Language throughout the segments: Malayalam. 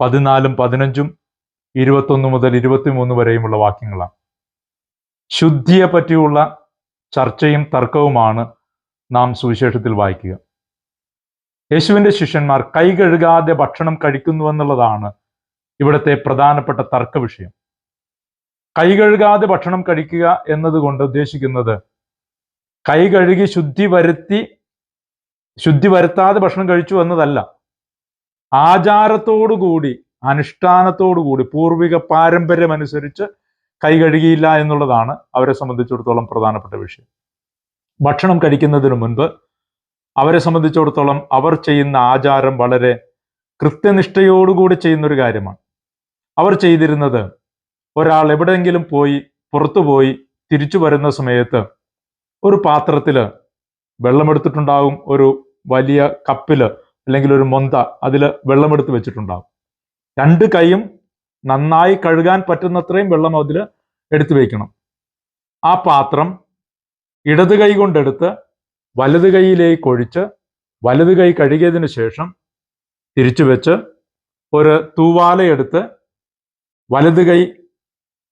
പതിനാലും പതിനഞ്ചും ഇരുപത്തൊന്ന് മുതൽ ഇരുപത്തിമൂന്ന് വരെയുമുള്ള വാക്യങ്ങളാണ്. ശുദ്ധിയെ പറ്റിയുള്ള ചർച്ചയും തർക്കവുമാണ് നാം സുവിശേഷത്തിൽ വായിക്കുക. യേശുവിന്റെ ശിഷ്യന്മാർ കൈ കഴുകാതെ ഭക്ഷണം കഴിക്കുന്നുവെന്നുള്ളതാണ് ഇവിടുത്തെ പ്രധാനപ്പെട്ട തർക്ക വിഷയം. കൈ കഴുകാതെ ഭക്ഷണം കഴിക്കുക എന്നതുകൊണ്ട് ഉദ്ദേശിക്കുന്നത് കൈ കഴുകി ശുദ്ധി വരുത്തി ശുദ്ധി വരുത്താതെ ഭക്ഷണം കഴിച്ചു എന്നതല്ല. ആചാരത്തോടുകൂടി അനുഷ്ഠാനത്തോടുകൂടി പൂർവിക പാരമ്പര്യം അനുസരിച്ച് കൈ കഴുകിയില്ല എന്നുള്ളതാണ് അവരെ സംബന്ധിച്ചിടത്തോളം പ്രധാനപ്പെട്ട വിഷയം. ഭക്ഷണം കഴിക്കുന്നതിന് മുൻപ് അവരെ സംബന്ധിച്ചിടത്തോളം അവർ ചെയ്യുന്ന ആചാരം വളരെ കൃത്യനിഷ്ഠയോടുകൂടി ചെയ്യുന്നൊരു കാര്യമാണ്. അവർ ചെയ്തിരുന്നത് ഒരാൾ എവിടെയെങ്കിലും പോയി പുറത്തു പോയി തിരിച്ചു വരുന്ന സമയത്ത് ഒരു പാത്രത്തിൽ വെള്ളമെടുത്തിട്ടുണ്ടാകും ഒരു വലിയ കപ്പിൽ അല്ലെങ്കിൽ ഒരു മൊന്ത അതിൽ വെള്ളമെടുത്ത് വെച്ചിട്ടുണ്ടാകും രണ്ട് കൈയും നന്നായി കഴുകാൻ പറ്റുന്നത്രയും വെള്ളം അതിൽ എടുത്തു വയ്ക്കണം ആ പാത്രം ഇടത് കൈ കൊണ്ടെടുത്ത് വലത് കൈയിലേക്ക് ഒഴിച്ച് വലത് കൈ കഴുകിയതിന് ശേഷം തിരിച്ചു വെച്ച് ഒരു തൂവാലയെടുത്ത് വലത് കൈ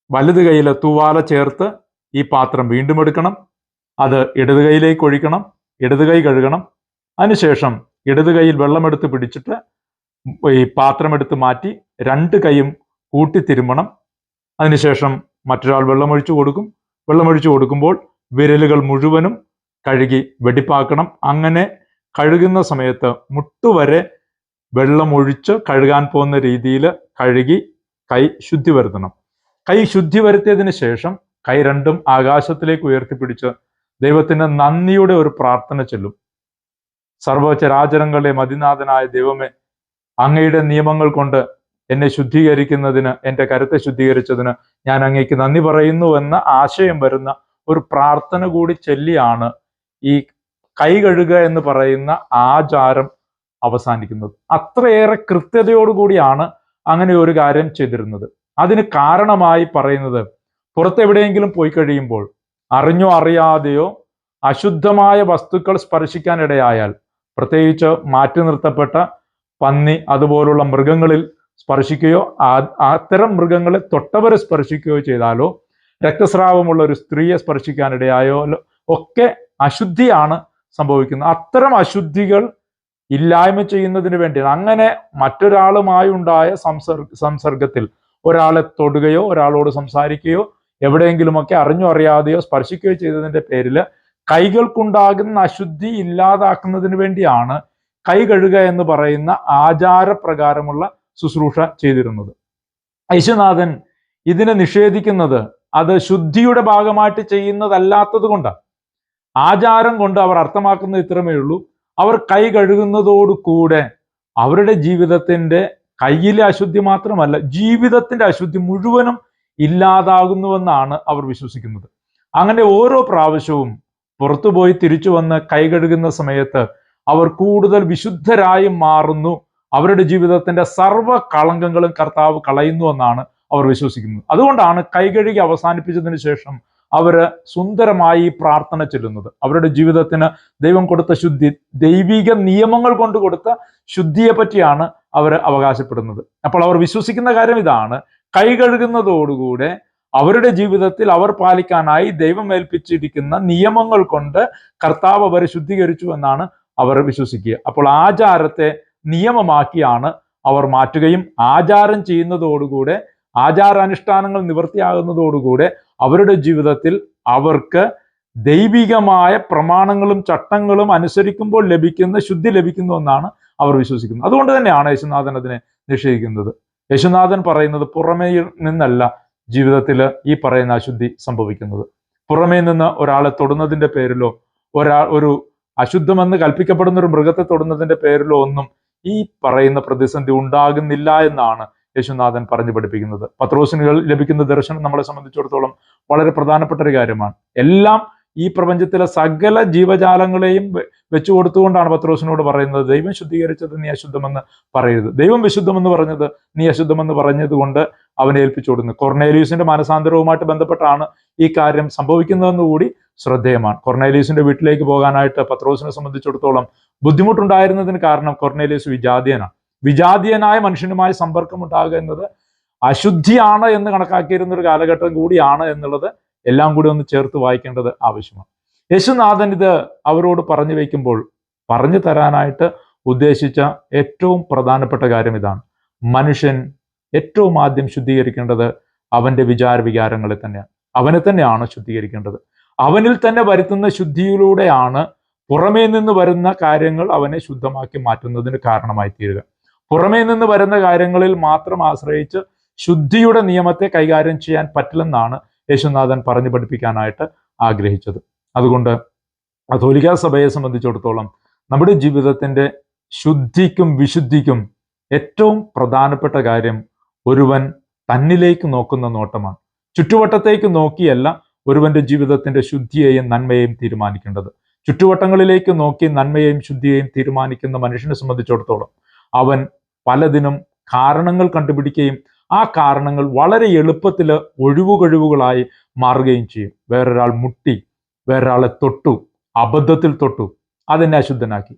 വലത് കൈയിലെ തൂവാല ചേർത്ത് ഈ പാത്രം വീണ്ടും എടുക്കണം. അത് ഇടത് കൈയിലേക്ക് ഒഴിക്കണം ഇടത് കൈ കഴുകണം. അതിനുശേഷം ഇടത് കൈയിൽ വെള്ളമെടുത്ത് പിടിച്ചിട്ട് ഈ പാത്രമെടുത്ത് മാറ്റി രണ്ട് കൈയും കൂട്ടി തിരുമ്മണം അതിനുശേഷം മറ്റൊരാൾ വെള്ളമൊഴിച്ചു കൊടുക്കും. വെള്ളമൊഴിച്ചു കൊടുക്കുമ്പോൾ വിരലുകൾ മുഴുവനും കഴുകി വെടിപ്പാക്കണം. അങ്ങനെ കഴുകുന്ന സമയത്ത് മുട്ടുവരെ വെള്ളമൊഴിച്ച് കഴുകാൻ പോകുന്ന രീതിയിൽ കഴുകി കൈ ശുദ്ധി വരുത്തണം. കൈ ശുദ്ധി വരുത്തിയതിന് ശേഷം കൈ രണ്ടും ആകാശത്തിലേക്ക് ഉയർത്തിപ്പിടിച്ച് ദൈവത്തിന്റെ നന്ദിയുടെ ഒരു പ്രാർത്ഥന ചൊല്ലും. സർവചരാചരങ്ങളുടെ മതിനാഥനായ ദൈവമേ അങ്ങയുടെ നിയമങ്ങൾ കൊണ്ട് എന്നെ ശുദ്ധീകരിക്കുന്നതിന് എന്റെ കരുത്തെ ശുദ്ധീകരിച്ചതിന് ഞാൻ അങ്ങേക്ക് നന്ദി പറയുന്നു എന്ന ആശയം വരുന്ന ഒരു പ്രാർത്ഥന കൂടി ചൊല്ലിയാണ് ഈ കൈ കഴുകുക എന്ന് പറയുന്ന ആചാരം അവസാനിക്കുന്നത്. അത്രയേറെ കൃത്യതയോടുകൂടിയാണ് അങ്ങനെ ഒരു കാര്യം ചെയ്തിരുന്നത്. അതിന് കാരണമായി പറയുന്നത് പുറത്തെവിടെയെങ്കിലും പോയി കഴിയുമ്പോൾ അറിഞ്ഞോ അറിയാതെയോ അശുദ്ധമായ വസ്തുക്കൾ സ്പർശിക്കാനിടയായാൽ പ്രത്യേകിച്ച് മാറ്റി നിർത്തപ്പെട്ട പന്നി അതുപോലുള്ള മൃഗങ്ങളിൽ സ്പർശിക്കുകയോ അത്തരം മൃഗങ്ങളെ തൊട്ടവരെ സ്പർശിക്കുകയോ ചെയ്താലോ രക്തസ്രാവമുള്ള ഒരു സ്ത്രീയെ സ്പർശിക്കാനിടയായോ ഒക്കെ അശുദ്ധിയാണ് സംഭവിക്കുന്നത്. അത്തരം അശുദ്ധികൾ ഇല്ലായ്മ ചെയ്യുന്നതിന് വേണ്ടിയാണ്. അങ്ങനെ മറ്റൊരാളുമായി ഉണ്ടായ സംസർഗ സംസർഗത്തിൽ ഒരാളെ തൊടുകയോ ഒരാളോട് സംസാരിക്കുകയോ എവിടെയെങ്കിലുമൊക്കെ അറിഞ്ഞോ അറിയാതെയോ സ്പർശിക്കുകയോ ചെയ്തതിന്റെ പേരിൽ കൈകൾക്കുണ്ടാകുന്ന അശുദ്ധി ഇല്ലാതാക്കുന്നതിന് വേണ്ടിയാണ് കൈ കഴുകുക എന്ന് പറയുന്ന ആചാരപ്രകാരമുള്ള ശുശ്രൂഷ ചെയ്തിരുന്നത്. യേശുനാഥൻ ഇതിനെ നിഷേധിക്കുന്നത് അത് ശുദ്ധിയുടെ ഭാഗമായിട്ട് ചെയ്യുന്നതല്ലാത്തത് കൊണ്ടാണ്. ആചാരം കൊണ്ട് അവർ അർത്ഥമാക്കുന്നത് ഇത്രമേ ഉള്ളൂ. അവർ കൈ കഴുകുന്നതോടുകൂടെ അവരുടെ ജീവിതത്തിന്റെ കയ്യിലെ അശുദ്ധി മാത്രമല്ല ജീവിതത്തിന്റെ അശുദ്ധി മുഴുവനും ഇല്ലാതാകുന്നുവെന്നാണ് അവർ വിശ്വസിക്കുന്നത്. അങ്ങനെ ഓരോ പ്രാവശ്യവും പുറത്തുപോയി തിരിച്ചു വന്ന് കൈകഴുകുന്ന സമയത്ത് അവർ കൂടുതൽ വിശുദ്ധരായി മാറുന്നു. അവരുടെ ജീവിതത്തിന്റെ സർവ കളങ്കങ്ങളും കർത്താവ് കളയുന്നു എന്നാണ് അവർ വിശ്വസിക്കുന്നത്. അതുകൊണ്ടാണ് കൈകഴുകി അവസാനിപ്പിച്ചതിന് ശേഷം അവർ സുന്ദരമായി പ്രാർത്ഥന ചെല്ലുന്നത്. അവരുടെ ജീവിതത്തിന് ദൈവം കൊടുത്ത ശുദ്ധി ദൈവിക നിയമങ്ങൾ കൊണ്ട് കൊടുത്ത ശുദ്ധിയെ പറ്റിയാണ് അവർ അവകാശപ്പെടുന്നത്. അപ്പോൾ അവർ വിശ്വസിക്കുന്ന കാര്യം ഇതാണ്. കൈ കഴുകുന്നതോടുകൂടെ അവരുടെ ജീവിതത്തിൽ അവർ പാലിക്കാനായി ദൈവം ഏൽപ്പിച്ചിരിക്കുന്ന നിയമങ്ങൾ കൊണ്ട് കർത്താവ് അവരെ ശുദ്ധീകരിച്ചു എന്നാണ് അവർ വിശ്വസിക്കുക. അപ്പോൾ ആചാരത്തെ നിയമമാക്കിയാണ് അവർ മാറ്റുകയും ആചാരം ചെയ്യുന്നതോടുകൂടെ ആചാരാനുഷ്ഠാനങ്ങൾ നിവൃത്തിയാകുന്നതോടുകൂടെ അവരുടെ ജീവിതത്തിൽ അവർക്ക് ദൈവികമായ പ്രമാണങ്ങളും ചട്ടങ്ങളും അനുസരിക്കുമ്പോൾ ലഭിക്കുന്ന ശുദ്ധി ലഭിക്കുന്നു എന്നാണ് അവർ വിശ്വസിക്കുന്നത്. അതുകൊണ്ട് തന്നെയാണ് യേശുനാഥൻ അതിനെ നിഷേധിക്കുന്നത്. യേശുനാഥൻ പറയുന്നത് പുറമേ നിന്നല്ല ജീവിതത്തിൽ ഈ പറയുന്ന അശുദ്ധി സംഭവിക്കുന്നത്. പുറമേ നിന്ന് ഒരാളെ തൊടുന്നതിന്റെ പേരിലോ ഒരാൾ ഒരു അശുദ്ധമെന്ന് കൽപ്പിക്കപ്പെടുന്ന ഒരു മൃഗത്തെ തൊടുന്നതിന്റെ പേരിലോ ഒന്നും ഈ പറയുന്ന പ്രതിസന്ധി ഉണ്ടാകുന്നില്ല എന്നാണ് യേശുനാഥൻ പറഞ്ഞു പഠിപ്പിക്കുന്നത്. പത്രോസിനുകൾ ലഭിക്കുന്ന ദർശനം നമ്മളെ സംബന്ധിച്ചിടത്തോളം വളരെ പ്രധാനപ്പെട്ട ഒരു കാര്യമാണ്. എല്ലാം ഈ പ്രപഞ്ചത്തിലെ സകല ജീവജാലങ്ങളെയും വെച്ചു കൊടുത്തുകൊണ്ടാണ് പത്രോസിനോട് പറയുന്നത് ദൈവം ശുദ്ധീകരിച്ചത് നീ അശുദ്ധമെന്ന് പറയരുത്. ദൈവം വിശുദ്ധമെന്ന് പറഞ്ഞത് നീ അശുദ്ധമെന്ന് പറഞ്ഞത് കൊണ്ട് അവനെ ഏൽപ്പിച്ചു കൊടുക്കുന്നു. കൊർണേലിയൂസിന്റെ മാനസാന്തരവുമായിട്ട് ബന്ധപ്പെട്ടാണ് ഈ കാര്യം സംഭവിക്കുന്നതെന്ന് കൂടി ശ്രദ്ധേയമാണ്. കൊർണേലിയൂസിന്റെ വീട്ടിലേക്ക് പോകാനായിട്ട് പത്രോസിനെ സംബന്ധിച്ചിടത്തോളം ബുദ്ധിമുട്ടുണ്ടായിരുന്നതിന് കാരണം കൊർണേലിയൂസ് വിജാതീയനാണ്. വിജാതീയനായ മനുഷ്യനുമായി സമ്പർക്കം ഉണ്ടാകുക എന്നത് അശുദ്ധിയാണ് എന്ന് കണക്കാക്കിയിരുന്ന ഒരു കാലഘട്ടം കൂടിയാണ് എന്നുള്ളത് എല്ലാം കൂടി ഒന്ന് ചേർത്ത് വായിക്കേണ്ടത് ആവശ്യമാണ്. യേശുനാഥൻ ഇത് അവരോട് പറഞ്ഞു വയ്ക്കുമ്പോൾ പറഞ്ഞു തരാനായിട്ട് ഉദ്ദേശിച്ച ഏറ്റവും പ്രധാനപ്പെട്ട കാര്യം ഇതാണ്. മനുഷ്യൻ ഏറ്റവും ആദ്യം ശുദ്ധീകരിക്കേണ്ടത് അവന്റെ വിചാര വികാരങ്ങളെ തന്നെയാണ്. അവനെ തന്നെയാണ് ശുദ്ധീകരിക്കേണ്ടത്. അവനിൽ തന്നെ വരുത്തുന്ന ശുദ്ധിയിലൂടെയാണ് പുറമേ നിന്ന് വരുന്ന കാര്യങ്ങൾ അവനെ ശുദ്ധമാക്കി മാറ്റുന്നതിന് കാരണമായി തീരുക പുറമേ നിന്ന് വരുന്ന കാര്യങ്ങളിൽ മാത്രം ആശ്രയിച്ച് ശുദ്ധിയുടെ നിയമത്തെ കൈകാര്യം ചെയ്യാൻ പറ്റില്ലെന്നാണ് യേശുനാഥൻ പറഞ്ഞു പഠിപ്പിക്കാനായിട്ട് ആഗ്രഹിച്ചത്. അതുകൊണ്ട് അതോലിക സഭയെ സംബന്ധിച്ചിടത്തോളം നമ്മുടെ ജീവിതത്തിന്റെ ശുദ്ധിക്കും വിശുദ്ധിക്കും ഏറ്റവും പ്രധാനപ്പെട്ട കാര്യം ഒരുവൻ തന്നിലേക്ക് നോക്കുന്ന നോട്ടമാണ്. ചുറ്റുവട്ടത്തേക്ക് നോക്കിയല്ല ഒരുവന്റെ ജീവിതത്തിന്റെ ശുദ്ധിയെയും നന്മയെയും തീരുമാനിക്കേണ്ടത്. ചുറ്റുവട്ടങ്ങളിലേക്ക് നോക്കി നന്മയെയും ശുദ്ധിയെയും തീരുമാനിക്കുന്ന മനുഷ്യനെ സംബന്ധിച്ചിടത്തോളം അവൻ പലതിനും കാരണങ്ങൾ കണ്ടുപിടിക്കുകയും ആ കാരണങ്ങൾ വളരെ എളുപ്പത്തിൽ ഒഴിവുകഴിവുകളായി മാറുകയും ചെയ്യും. വേറൊരാൾ മുട്ടി വേറൊരാളെ തൊട്ടു അബദ്ധത്തിൽ തൊട്ടു അതെന്നെ അശുദ്ധനാക്കി.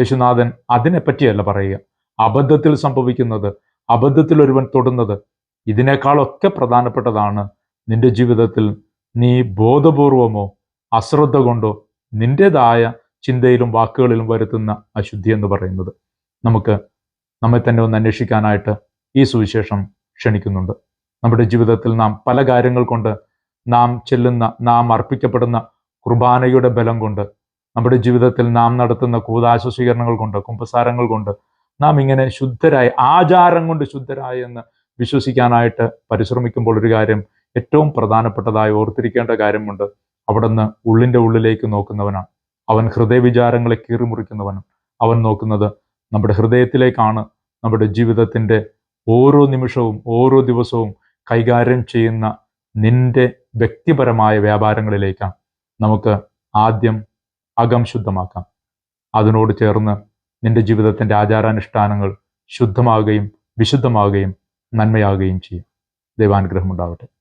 യേശുനാഥൻ അതിനെപ്പറ്റിയല്ല പറയുക. അബദ്ധത്തിൽ സംഭവിക്കുന്നത് അബദ്ധത്തിൽ ഒരുവൻ തൊടുന്നത് ഇതിനേക്കാളൊക്കെ പ്രധാനപ്പെട്ടതാണ് നിന്റെ ജീവിതത്തിൽ നീ ബോധപൂർവമോ അശ്രദ്ധ കൊണ്ടോ നിന്റേതായ ചിന്തയിലും വാക്കുകളിലും വരുത്തുന്ന അശുദ്ധി എന്ന് പറയുന്നത്. നമുക്ക് നമ്മെ തന്നെ ഒന്ന് അന്വേഷിക്കാനായിട്ട് ഈ സുവിശേഷം ക്ഷണിക്കുന്നുണ്ട്. നമ്മുടെ ജീവിതത്തിൽ നാം പല കാര്യങ്ങൾ കൊണ്ട് നാം ചെല്ലുന്ന നാം അർപ്പിക്കപ്പെടുന്ന കുർബാനയുടെ ബലം കൊണ്ട് നമ്മുടെ ജീവിതത്തിൽ നാം നടത്തുന്ന കൂതാശ സ്വീകരണങ്ങൾ കൊണ്ട് കുമ്പസാരങ്ങൾ കൊണ്ട് നാം ഇങ്ങനെ ശുദ്ധരായി ആചാരം കൊണ്ട് ശുദ്ധരായി എന്ന് വിശ്വസിക്കാനായിട്ട് പരിശ്രമിക്കുമ്പോൾ ഒരു കാര്യം ഏറ്റവും പ്രധാനപ്പെട്ടതായി ഓർത്തിരിക്കേണ്ട കാര്യമുണ്ട്. അവിടുന്ന് ഉള്ളിന്റെ ഉള്ളിലേക്ക് നോക്കുന്നവനാണ്. അവൻ ഹൃദയവിചാരങ്ങളെ കീറിമുറിക്കുന്നവനും അവൻ നോക്കുന്നത് നമ്മുടെ ഹൃദയത്തിലേക്കാണ് നമ്മുടെ ജീവിതത്തിന്റെ ഓരോ നിമിഷവും ഓരോ ദിവസവും കൈകാര്യം ചെയ്യുന്ന നിന്റെ വ്യക്തിപരമായ വ്യാപാരങ്ങളിലേക്കാണ് നമുക്ക് ആദ്യം അകം ശുദ്ധമാക്കാം. അതിനോട് ചേർന്ന് നിന്റെ ജീവിതത്തിന്റെ ആചാരാനുഷ്ഠാനങ്ങൾ ശുദ്ധമാകുകയും വിശുദ്ധമാകുകയും നന്മയാകുകയും ചെയ്യും. ദൈവാനുഗ്രഹം ഉണ്ടാവട്ടെ